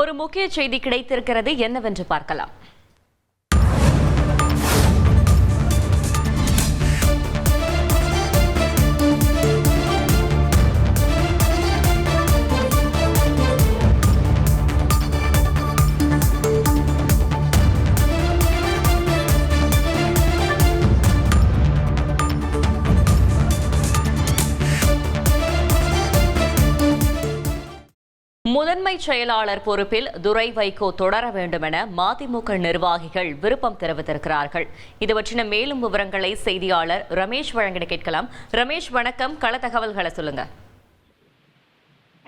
ஒரு முக்கிய செய்தி கிடைத்திருக்கிறது என்னவென்று பார்க்கலாம். முதன்மை செயலாளர் பொறுப்பில் துரை வைகோ தொடர வேண்டும் என மதிமுக நிர்வாகிகள் விருப்பம் தெரிவித்திருக்கிறார்கள். இது பற்றின மேலும் விவரங்களை செய்தியாளர் ரமேஷ் வழங்கிட கேட்கலாம். ரமேஷ் வணக்கம். கள தகவல்களை சொல்லுங்க.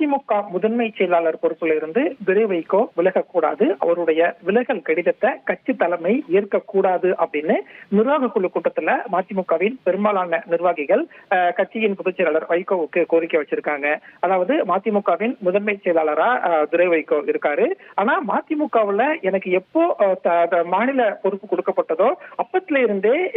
அதிமுக முதன்மை செயலாளர் பொறுப்பில் இருந்து வைகோ விலகக்கூடாது. அவருடைய விலகல் கடிதத்தை கட்சி தலைமை ஏற்கக்கூடாது அப்படின்னு நிர்வாக குழு கூட்டத்துல மதிமுகவின் பெரும்பாலான நிர்வாகிகள் கட்சியின் பொதுச் செயலாளர் வைகோவுக்கு கோரிக்கை வச்சிருக்காங்க. அதாவது மதிமுகவின் முதன்மை செயலாளரா துரை வைகோ இருக்காரு. ஆனா மதிமுகவுல எனக்கு எப்போ த- த- மாநில பொறுப்பு கொடுக்கப்பட்டதோ அப்பத்துல இருந்தே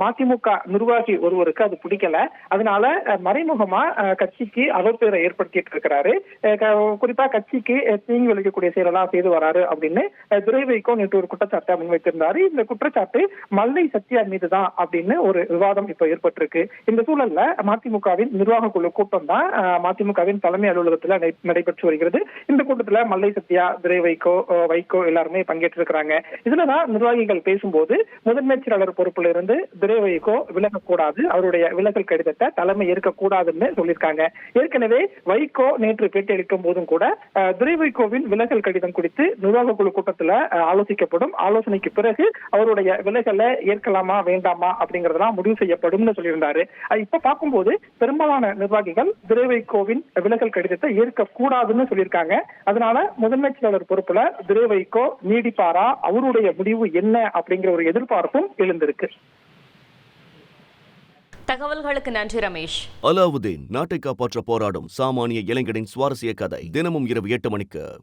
மதிமுக நிர்வாகி ஒருவருக்கு அது பிடிக்கல. அதனால மறைமுகமா கட்சிக்கு அவப்பேரை ஏற்படுத்திட்டு இருக்கிறாரு. வராரு குறிப்பா கட்சிக்கு தீங்கு விளைவிக்கக்கூடிய செயலெல்லாம் செய்து வராரு அப்படின்னு துரை வைகோ நேற்று ஒரு குற்றச்சாட்டை முன்வைத்திருந்தாரு இந்த குற்றச்சாட்டு மல்லை சத்யா மீது தான் அப்படின்னு ஒரு விவாதம் இப்ப ஏற்பட்டிருக்கு. இந்த சூழல்ல மதிமுகவின் நிர்வாக குழு கூட்டம் தான் மதிமுகவின் தலைமை அலுவலகத்துல நடைபெற்று வருகிறது. இந்த கூட்டத்துல மல்லை சத்யா துரை வைகோ வைகோ எல்லாருமே பங்கேற்றிருக்கிறாங்க. இதுலதான் நிர்வாகிகள் பேசும்போது முதன்மை செயலாளர் பொறுப்புல இருந்து துரை வைகோ விலகக்கூடாது. அவருடைய விலகல் கடிதத்தை தலைமை ஏற்கக்கூடாதுன்னு சொல்லியிருக்காங்க. ஏற்கனவே வைகோ நேற்று பேட்டி அளிக்கும் போதும் கூட அஹ், துரை வைகோவின் விலகல் கடிதம் குறித்து நிர்வாக குழு கூட்டத்துல ஆலோசிக்கப்படும். ஆலோசனைக்கு பிறகு அவருடைய விலகலை ஏற்கலாமா வேண்டாமா அப்படிங்கறதெல்லாம் முடிவு செய்யப்படும்னு சொல்லியிருந்தாரு. இப்ப பார்க்கும்போது பெரும்பாலான நிர்வாகிகள் துரை வைகோவின் விலகல் கடிதத்தை ஏற்க கூடாதுன்னு சொல்லியிருக்காங்க. அதனால முதன்மை செயலாளர் பொறுப்புல துரை வைகோ நீடிப்பாரா? அவருடைய முடிவு என்ன? அப்படிங்கிற ஒரு எதிர்பார்ப்பும் எழுந்திருக்கு. தகவல்களுக்கு நன்றி ரமேஷ். அலாவுதீன் நாட்டை காப்பாற்ற போராடும் சாமானிய இளைஞனின் சுவாரஸ்ய கதை தினமும் இரவு எட்டு மணிக்கு.